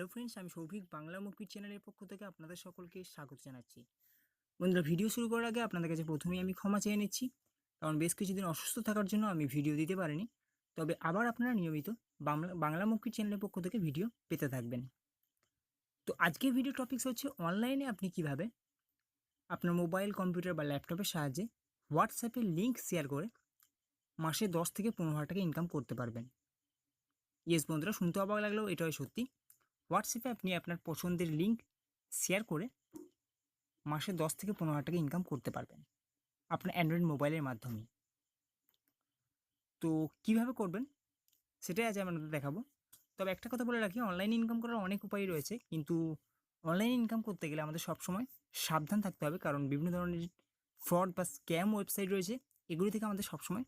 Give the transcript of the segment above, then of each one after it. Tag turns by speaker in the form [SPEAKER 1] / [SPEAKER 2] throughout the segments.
[SPEAKER 1] Hello friends আমি Souvik Bangla movie চ্যানেলের পক্ষ থেকে আপনাদের সকলকে স্বাগত জানাচ্ছি। বন্ধুরা ভিডিও শুরু করার আগে আপনাদের কাছে প্রথমেই আমি ক্ষমা চেয়ে নিচ্ছি, কারণ বেশ কিছুদিন অসুস্থ থাকার জন্য আমি ভিডিও দিতে পারিনি। তবে আবার আপনারা নিয়মিত বাংলা বাংলা মুভি চ্যানেলের পক্ষ থেকে ভিডিও পেতে থাকবেন। তো আজকের ভিডিও টপিকস হচ্ছে অনলাইনে আপনি কীভাবে আপনার মোবাইল কম্পিউটার বা ল্যাপটপের সাহায্যে হোয়াটসঅ্যাপে লিঙ্ক শেয়ার করে মাসে দশ থেকে পনেরো হাজার টাকা ইনকাম করতে পারবেন। ইয়েস বন্ধুরা, শুনতে অবাক লাগলেও এটাই সত্যি। হোয়াটসঅ্যাপে আপনি আপনার পছন্দের লিঙ্ক শেয়ার করে মাসে দশ থেকে পনেরো হাজার টাকা ইনকাম করতে পারবেন আপনার অ্যান্ড্রয়েড মোবাইলের মাধ্যমে। তো কীভাবে করবেন? সেটাই আজ আপনাদের দেখাবো। তবে একটা কথা বলে রাখি অনলাইন ইনকাম করার অনেক উপায় রয়েছে, কিন্তু অনলাইন ইনকাম করতে গেলে আমাদের সবসময় সাবধান থাকতে হবে, কারণ বিভিন্ন ধরনের ফ্রড বা স্ক্যাম ওয়েবসাইট রয়েছে, এগুলি থেকে আমাদের সবসময়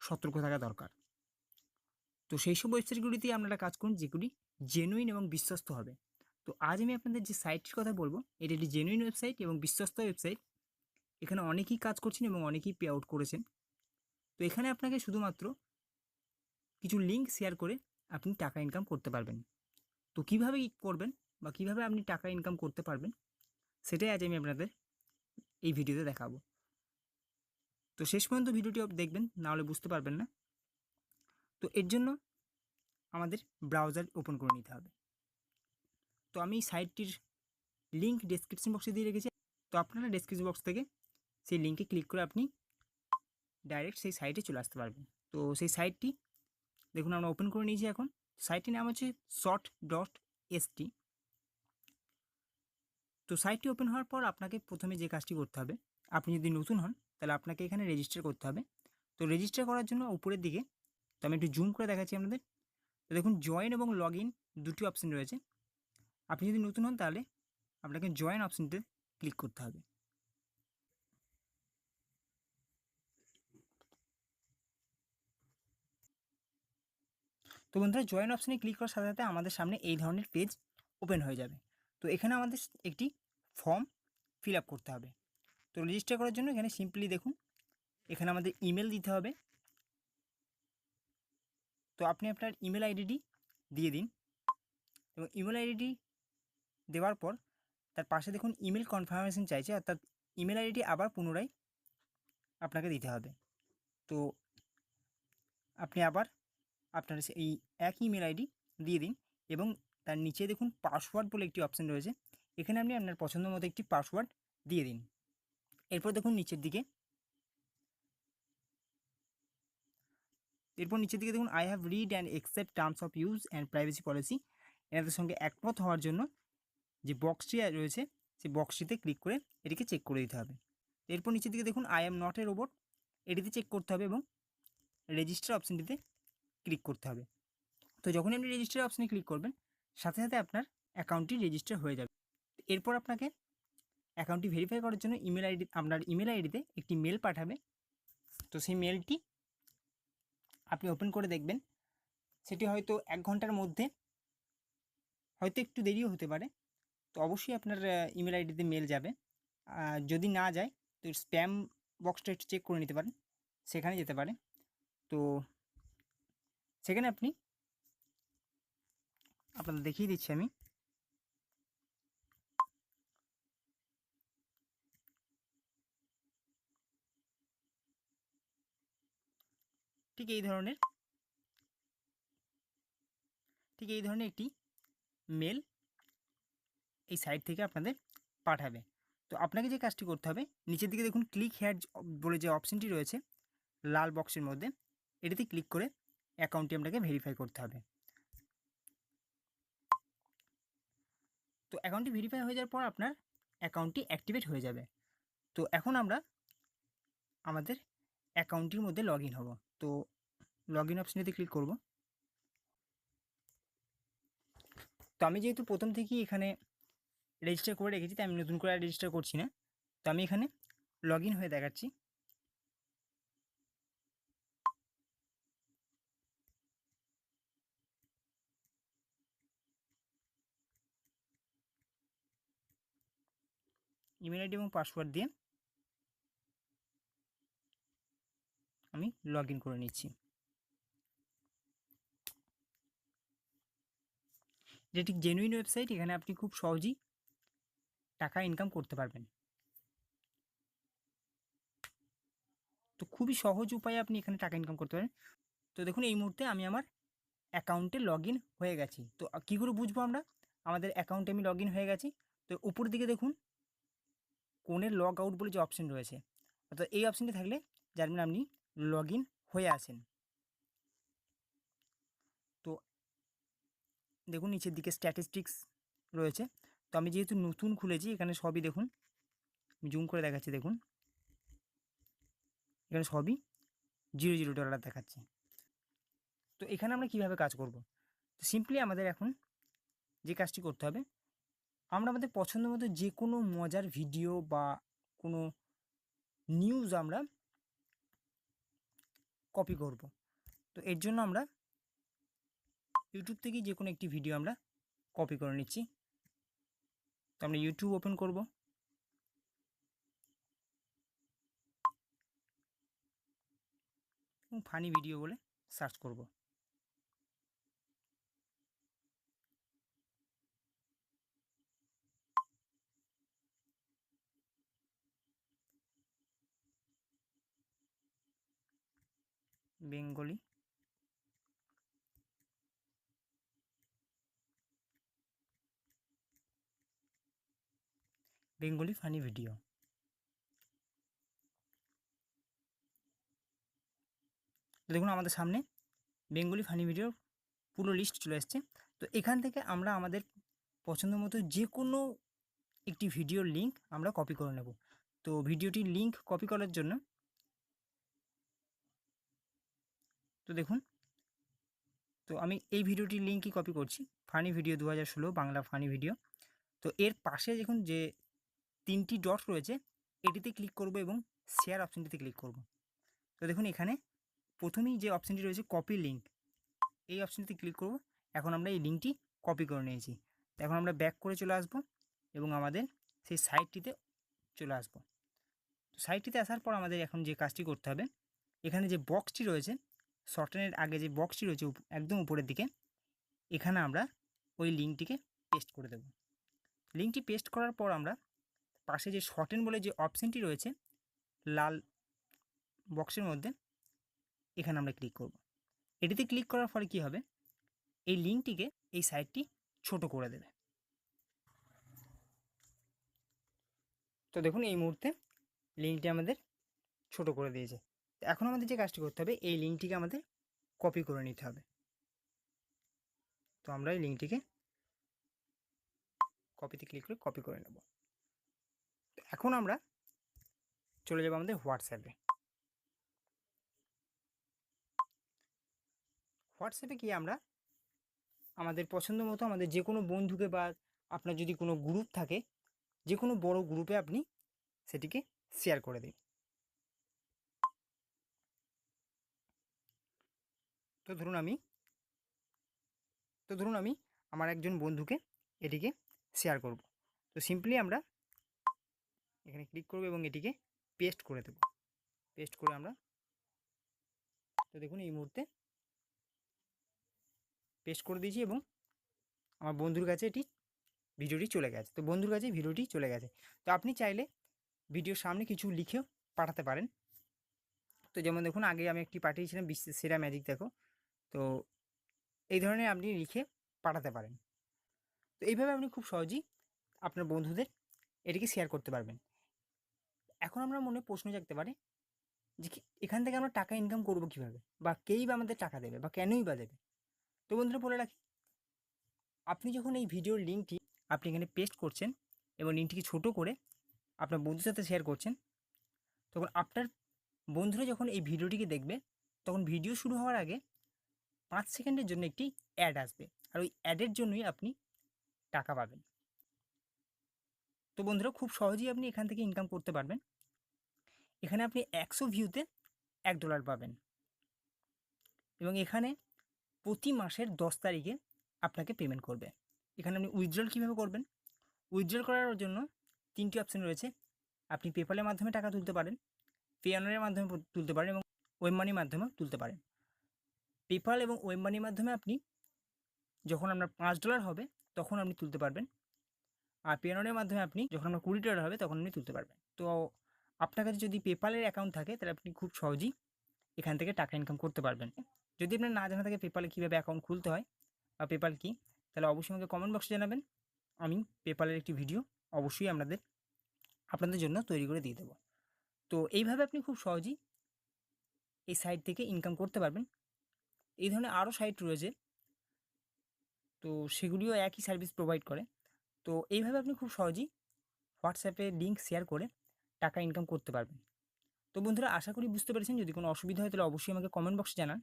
[SPEAKER 1] সতর্ক থাকা দরকার। তো সেই সব ওয়েবসাইটগুলিতেই আপনারা কাজ করুন, যেগুলি জেনুইন এবং বিশ্বস্ত হবে। তো আজ আমি আপনাদের যে সাইটটির কথা বলব, এটি একটি জেনুইন ওয়েবসাইট এবং বিশ্বস্ত ওয়েবসাইট এখানে অনেকেই কাজ করছেন এবং অনেকেই পে আউট করেছেন। তো এখানে আপনাকে শুধুমাত্র কিছু লিঙ্ক শেয়ার করে আপনি টাকা ইনকাম করতে পারবেন। তো কীভাবে করবেন বা কীভাবে আপনি টাকা ইনকাম করতে পারবেন, সেটাই আজ আমি আপনাদের এই ভিডিওতে দেখাবো। তো শেষ পর্যন্ত ভিডিওটি দেখবেন নাহলে বুঝতে পারবেন না। তো এর জন্য আমাদের ব্রাউজার ওপেন করে নিতে হবে। তো আমি সাইটটির লিঙ্ক ডেসক্রিপশন বক্সে দিয়ে রেখেছি। তো আপনারা ডেসক্রিপশন বক্স থেকে সেই লিঙ্কে ক্লিক করে আপনি ডাইরেক্ট সেই সাইটে চলে আসতে পারবেন। তো সেই সাইটটি দেখুন আমরা ওপেন করে নিয়েছি এখন। সাইটটির নাম হচ্ছে শর্ট ডট এসটি তো সাইটটি ওপেন হওয়ার পর আপনাকে প্রথমে যে কাজটি করতে হবে, আপনি যদি নতুন হন তাহলে আপনাকে এখানে রেজিস্টার করতে হবে। তো রেজিস্টার করার জন্য উপরের দিকে, তো আমি একটু জুম করে দেখাচ্ছি আপনাদের। দেখুন জয়েন এবং লগ ইন দুটি অপশন রয়েছে। আপনি যদি নতুন হন তাহলে আপনাকে জয়েন অপশনতে ক্লিক করতে হবে। তো বন্ধুরা জয়েন অপশনে ক্লিক করার সাথে সাথে আমাদের সামনে এই ধরনের পেজ ওপেন হয়ে যাবে। তো এখানে আমাদের একটি ফর্ম ফিল করতে হবে। তো রেজিস্টার করার জন্য এখানে সিম্পলি দেখুন, এখানে আমাদের ইমেল দিতে হবে। তো আপনি আপনার ইমেল আইডিটি দিয়ে দিন এবং ইমেল আইডিটি দেওয়ার পর তার পাশে দেখুন ইমেল কনফার্মেশন চাইছে, অর্থাৎ ইমেল আইডিটি আবার পুনরায় আপনাকে দিতে হবে। তো আপনি আবার আপনার এই এক ইমেল আইডি দিয়ে দিন এবং তার নিচে দেখুন পাসওয়ার্ড বলে একটি অপশান রয়েছে। এখানে আপনি আপনার পছন্দ মতো একটি পাসওয়ার্ড দিয়ে দিন। এরপর দেখুন নিচের দিকে এরপর নিচের দিকে দেখুন I have read and accept terms of use and privacy policy এনাদের সঙ্গে একমত হওয়ার জন্য যে বক্সটি রয়েছে সেই বক্সটিতে ক্লিক করে এটিকে চেক করে দিতে হবে। এরপর নিচের দিকে দেখুন I am not a robot এটিতে চেক করতে হবে এবং রেজিস্টার অপশানটিতে ক্লিক করতে হবে। তো যখনই আপনি রেজিস্টার অপশানে ক্লিক করবেন, সাথে সাথে আপনার অ্যাকাউন্টটি রেজিস্টার হয়ে যাবে। এরপর আপনাকে অ্যাকাউন্টটি ভেরিফাই করার জন্য ইমেল আইডি আপনার ইমেল আইডিতে একটি মেল পাঠাবে। তো সেই মেলটি আপনি ওপেন করে দেখবেন। সেটি হয়তো এক ঘণ্টার মধ্যে। হয়তো একটু দেরিও হতে পারে। তো অবশ্যই আপনার ইমেল আইডিতে মেল যাবে। যদি না যায়, তো স্প্যাম বক্সটা একটু চেক করে নিতে পারেন। সেখানে যেতে পারে। তো সেখানে আপনি আপনাদের দেখিয়ে দিচ্ছি আমি। ঠিক এই ধরনের। ঠিক এই ধরনের একটি মেল এই সাইট থেকে আপনাদের পাঠাবে। তো আপনাকে যে কাজটি করতে হবে, নিচের দিকে দেখুন ক্লিক হেয়ার বলে যে অপশানটি রয়েছে, লাল বক্সের মধ্যে, এটিতে ক্লিক করে অ্যাকাউন্টটি আপনাকে ভেরিফাই করতে হবে। তো অ্যাকাউন্টটি ভেরিফাই হয়ে যাওয়ার পর আপনার অ্যাকাউন্টটি অ্যাক্টিভেট হয়ে যাবে। তো এখন আমরা আমাদের অ্যাকাউন্টটির মধ্যে লগ ইন হব। তো লগ ইন অপশানেতে ক্লিক করব। তো আমি যেহেতু প্রথম থেকেই এখানে রেজিস্টার করে রেখেছি, তাই আমি নতুন করে রেজিস্টার করছি না। তো আমি এখানে লগ হয়ে দেখাচ্ছি। ইমেল আইডি এবং পাসওয়ার্ড দিয়ে আমি লগ করে নিচ্ছি। যেটি জেনুইন ওয়েবসাইট এখানে আপনি খুব সহজেই টাকা ইনকাম করতে পারবেন। তো খুবই সহজ উপায়ে আপনি এখানে টাকা ইনকাম করতে পারেন। তো দেখুন, এই মুহূর্তে আমি আমার অ্যাকাউন্টে লগ হয়ে গেছি। তো কী করে বুঝব আমরা? আমাদের অ্যাকাউন্টে আমি লগ হয়ে গেছি। তো উপর দিকে দেখুন, কোণের লগ আউট বলে যে অপশন রয়েছে। অর্থাৎ এই অপশানটি থাকলে, যার মানে আপনি লগ ইন হয়ে আসেন। তো দেখুন, নিচের দিকে স্ট্যাটিস্টিক্স রয়েছে। তো আমি যেহেতু নতুন খুলেছি, এখানে সবই দেখুন জুম করে দেখাচ্ছি, দেখুন। এখানে সবই জিরো জিরো ডলার দেখাচ্ছে। তো এখানে আমরা কীভাবে কাজ করব? তো সিম্পলি আমাদের এখন যে কাজটি করতে হবে, আমরা আমাদের পছন্দ মতো যে কোনো মজার ভিডিও বা কোনো নিউজ আমরা কপি করব। তো এর জন্য আমরা ইউটিউব থেকে যে কোনো একটি ভিডিও আমরা কপি করে নিচ্ছি। তো আমরা ইউটিউব ওপেন করব। ফানি ভিডিও বলে সার্চ করব। বেঙ্গলি। Bengali funny video. দেখুন আমাদের সামনে বেঙ্গলি ফানি ভিডিওর পুরো লিস্ট চলে এসছে তো এখান থেকে আমরা আমাদের পছন্দ মতো যে কোনো একটি ভিডিওর লিঙ্ক আমরা কপি করে নেব। তো ভিডিওটির লিঙ্ক কপি করার জন্য তো দেখুন, তো আমি এই ভিডিওটির লিঙ্কই কপি করছি। ফানি ভিডিও দু হাজার ষোলো, বাংলা ফানি ভিডিও তো এর পাশে দেখুন যে তিনটি ডট রয়েছে, এটিতে ক্লিক করব এবং শেয়ার অপশানটিতে ক্লিক করব। তো দেখুন এখানে প্রথমেই যে অপশানটি রয়েছে কপি লিঙ্ক এই অপশানটিতে ক্লিক করব। এখন আমরা এই লিঙ্কটি কপি করে নিয়েছি। এখন আমরা ব্যাক করে চলে আসব এবং আমাদের সেই সাইটটিতে চলে আসব। তো সাইটটিতে আসার পর আমাদের এখন যে কাজটি করতে হবে, এখানে যে বক্সটি রয়েছে শর্টেনের আগে যে বক্সটি রয়েছে একদম উপরের দিকে, এখানে আমরা ওই লিঙ্কটিকে পেস্ট করে দেব। লিঙ্কটি পেস্ট করার পর আমরা পাশে যে শর্টেন বলে যে অপশানটি রয়েছে, লাল বক্সের মধ্যে এখানে আমরা ক্লিক করব। এটিতে ক্লিক করার ফলে কি হবে? এই লিঙ্কটিকে এই সাইটটি ছোট করে দেবে। তো দেখুন, এই মুহূর্তে লিঙ্কটি আমাদের ছোট করে দিয়েছে। এখন আমাদের যে কাজটি করতে হবে, এই লিঙ্কটিকে আমাদের কপি করে নিতে হবে। তো আমরা এই লিঙ্কটিকে কপিতে ক্লিক করে কপি করে নেব। এখন আমরা চলে যাব আমাদের হোয়াটসঅ্যাপে হোয়াটসঅ্যাপে গিয়ে আমরা আমাদের পছন্দ মতো আমাদের যে কোনো বন্ধুকে বা আপনার যদি কোনো গ্রুপ থাকে, যে কোনো বড় গ্রুপে আপনি সেটিকে শেয়ার করে দিন। তো ধরুন আমি, তো ধরুন আমি আমার একজন বন্ধুকে এটিকে শেয়ার করব। তো সিম্পলি আমরা এখানে ক্লিক করব এবং এটিকে পেস্ট করে দেব। পেস্ট করে আমরা, তো দেখুন এই মুহূর্তে পেস্ট করে দিয়েছি এবং আমার বন্ধুর কাছে এটি ভিডিওটি চলে গেছে। তো বন্ধুর কাছে ভিডিওটি চলে গেছে। তো আপনি চাইলে ভিডিওর সামনে কিছু লিখেও পাঠাতে পারেন। তো যেমন দেখুন, আগে আমি একটি পাঠিয়েছিলাম বিশ্বের সেরা ম্যাজিক দেখো। তো এই ধরনের আপনি লিখে পাঠাতে পারেন। তো এইভাবে আপনি খুব সহজেই আপনার বন্ধুদের এটিকে শেয়ার করতে পারবেন। এখন আমরা মনে প্রশ্ন জাগতে পারে যে এখান থেকে আমরা টাকা ইনকাম করব কীভাবে? বা কেই বা আমাদের টাকা দেবে? বা কেনই বা দেবে? তো বন্ধুরা বলে রাখি, আপনি যখন এই ভিডিওর লিঙ্কটি আপনি এখানে পেস্ট করছেন এবং লিঙ্কটিকে ছোট করে আপনার বন্ধুর সাথে শেয়ার করছেন, তখন আপনার বন্ধুরা যখন এই ভিডিওটিকে দেখবে, তখন ভিডিও শুরু হওয়ার আগে পাঁচ সেকেন্ডের জন্য একটি অ্যাড আসবে। আর ওই অ্যাডের জন্যই আপনি টাকা পাবেন। তো বন্ধুরা, খুব সহজেই আপনি এখান থেকে ইনকাম করতে পারবেন। এখানে আপনি একশো ভিউতে এক ডলার পাবেন। এবং এখানে প্রতি মাসের দশ তারিখে আপনাকে পেমেন্ট করবে। এখানে আপনি উইথড্রল কীভাবে করবেন? উইথড্রল করার জন্য তিনটি অপশান রয়েছে। আপনি পেপালের মাধ্যমে টাকা তুলতে পারেন পেয়ানোরের মাধ্যমে তুলতে পারেন এবং ওয়েব মানির মাধ্যমেও তুলতে পারেন। পেপাল এবং ওয়েব মানির মাধ্যমে আপনি যখন আপনার পাঁচ ডলার হবে, তখন আপনি তুলতে পারবেন। আর পেননের মাধ্যমে আপনি যখন আপনার কুড়ি ডলার হবে, তখন আপনি তুলতে পারবেন। তো আপনার কাছে যদি পেপালের অ্যাকাউন্ট থাকে, তাহলে আপনি খুব সহজেই এখান থেকে টাকা ইনকাম করতে পারবেন। যদি আপনার না জানা থাকে পেপালে কীভাবে অ্যাকাউন্ট খুলতে হয় বা পেপাল কী, তাহলে অবশ্যই আমাকে কমেন্ট বক্সে জানাবেন। আমি পেপালের একটি ভিডিও অবশ্যই আপনাদের আপনাদের জন্য তৈরি করে দিয়ে দেবো। তো এইভাবে আপনি খুব সহজেই এই সাইট থেকে ইনকাম করতে পারবেন। এই ধরনের আরও সাইট রয়েছে। তো সেগুলিও একই সার্ভিস প্রোভাইড করে। তো এইভাবে আপনি খুব সহজেই হোয়াটসঅ্যাপে লিঙ্ক শেয়ার করে টাকা ইনকাম করতে পারবেন। তো বন্ধুরা, আশা করি বুঝতে পেরেছেন। যদি কোনো অসুবিধা হয়, তাহলে অবশ্যই আমাকে কমেন্ট বক্সে জানান।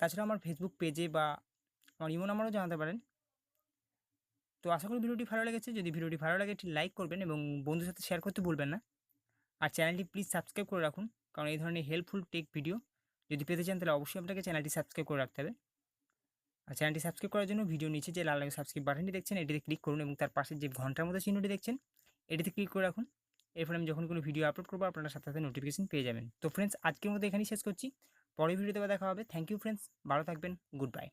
[SPEAKER 1] তাছাড়া আমার ফেসবুক পেজে বা আমার ইমো নাম্বারও জানাতে পারেন। তো আশা করি ভিডিওটি ভালো লেগেছে। যদি ভিডিওটি ভালো লাগে, একটি লাইক করবেন এবং বন্ধুর সাথে শেয়ার করতে ভুলবেন না। আর চ্যানেলটি প্লিজ সাবস্ক্রাইব করে রাখুন, কারণ এই ধরনের হেল্পফুল টেক ভিডিও যদি পেতে চান তাহলে অবশ্যই আপনাকে চ্যানেলটি সাবস্ক্রাইব করে রাখতে হবে। আর চ্যানেলটি সাবস্ক্রাইব করার জন্য ভিডিও নিচে যে লাল রঙের সাবস্ক্রাইব বাটনটি দেখছেন, এটিতে ক্লিক করুন এবং তার পাশে যে ঘণ্টার মতো চিহ্নটি দেখছেন, এটিতে ক্লিক করে রাখুন। এরপর আমি যখন কোনো ভিডিও আপলোড করব, আপনারা সাথে সাথে নোটিফিকেশন পেয়ে যাবেন। তো ফ্রেন্ডস আজকের মতো এখানেই শেষ করছি। পরের ভিডিওতে দেখা হবে। থ্যাংক ইউ ফ্রেন্ডস ভালো থাকবেন গুড বাই